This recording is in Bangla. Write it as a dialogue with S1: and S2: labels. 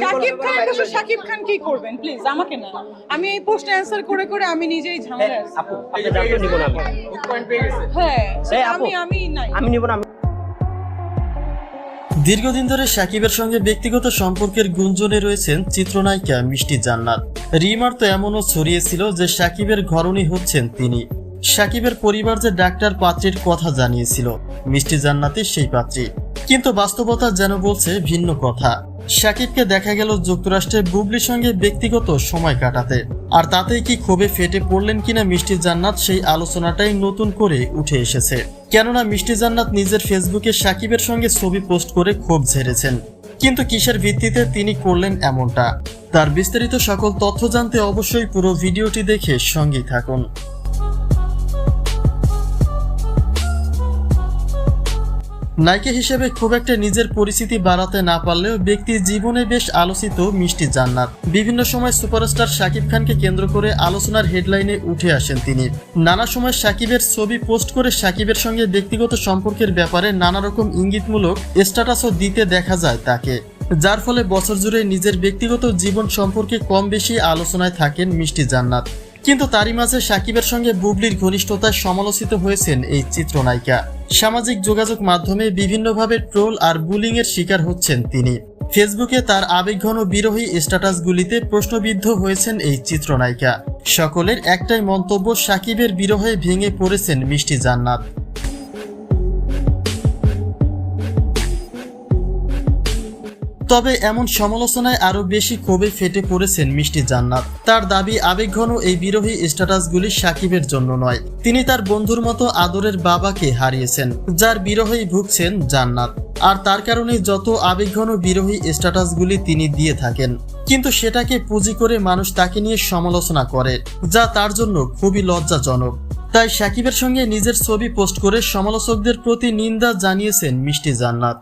S1: শাকিব খান তো শাকিব খান কি করবেন? প্লিজ আমাকে না। আমি এই পোস্ট অ্যান্সার করে করে আমি নিজেই ঝামেলা
S2: আপু আপনি জানতো নিব না
S1: হ্যাঁ আমি আমি নাই।
S2: আমি নিব না
S3: দীর্ঘদিন ধরে সাকিবের সঙ্গে ব্যক্তিগত সম্পর্কের গুঞ্জনে রয়েছেন চিত্রনায়িকা মিষ্টি জান্নাত। রিমার তো এমনও ছড়িয়েছিল যে সাকিবের ঘরণী হচ্ছেন তিনি। সাকিবের পরিবার যে ডাক্তার পাত্রীর কথা জানিয়েছিল মিষ্টি জান্নাতের সেই পাত্রী। কিন্তু বাস্তবতা যেন বলছে ভিন্ন কথা। সাকিবকে দেখা গেল যুক্তরাষ্ট্রের বুবলির সঙ্গে ব্যক্তিগত সময় কাটাতে। আর তাতেই কি ক্ষোভে ফেটে পড়লেন কিনা মিষ্টি জান্নাত সেই আলোচনাটাই নতুন করে উঠে এসেছে। কেননা মিষ্টি জান্নাত নিজের ফেসবুকে সাকিবের সঙ্গে ছবি পোস্ট করে ক্ষোভ ঝেড়েছেন। কিন্তু কিসের ভিত্তিতে তিনি করলেন এমনটা? তার বিস্তারিত সকল তথ্য জানতে অবশ্যই পুরো ভিডিওটি দেখে সঙ্গেই থাকুন। নায়িকা হিসেবে খুব একটা নিজের পরিচিতি বাড়াতে না পারলেও ব্যক্তি জীবনে বেশ আলোচিত মিষ্টি জান্নাত। বিভিন্ন সময় সুপারস্টার শাকিব খানকে কেন্দ্র করে আলোচনার হেডলাইনে উঠে আসেন তিনি। নানা সময় সাকিবের ছবি পোস্ট করে সাকিবের সঙ্গে ব্যক্তিগত সম্পর্কের ব্যাপারে নানা রকম ইঙ্গিতমূলক স্ট্যাটাসও দিতে দেখা যায় তাকে। যার ফলে বছর জুড়ে নিজের ব্যক্তিগত জীবন সম্পর্কে কম বেশি আলোচনায় থাকেন মিষ্টি জান্নাত। কিন্তু তারই মাঝে সাকিবের সঙ্গে বুবলির ঘনিষ্ঠতায় সমালোচিত হয়েছেন এই চিত্রনায়িকা। সামাজিক যোগাযোগ মাধ্যমে বিভিন্নভাবে ট্রোল আর বুলিংয়ের শিকার হচ্ছেন তিনি। ফেসবুকে তার আবেগঘন বিরোহী স্ট্যাটাসগুলিতে প্রশ্নবিদ্ধ হয়েছেন এই চিত্রনায়িকা। সকলের একটাই মন্তব্য, সাকিবের বিরহে ভেঙে পড়েছেন মিষ্টি জান্নাত। তবে এমন সমালোচনায় আরও বেশি ক্ষোভে ফেটে পড়েছেন মিষ্টি জান্নাত। তার দাবি আবেগঘন এই বিরোহী স্ট্যাটাসগুলি সাকিবের জন্য নয়। তিনি তার বন্ধুর মতো আদরের বাবাকে হারিয়েছেন, যার বিরহেই ভুগছেন জান্নাত। আর তার কারণে যত আবেগঘন বিরোহী স্ট্যাটাসগুলি তিনি দিয়ে থাকেন, কিন্তু সেটাকে পুঁজি করে মানুষ তাকে নিয়ে সমালোচনা করে, যা তার জন্য খুবই লজ্জাজনক। তাই সাকিবের সঙ্গে নিজের ছবি পোস্ট করে সমালোচকদের প্রতি নিন্দা জানিয়েছেন মিষ্টি জান্নাত।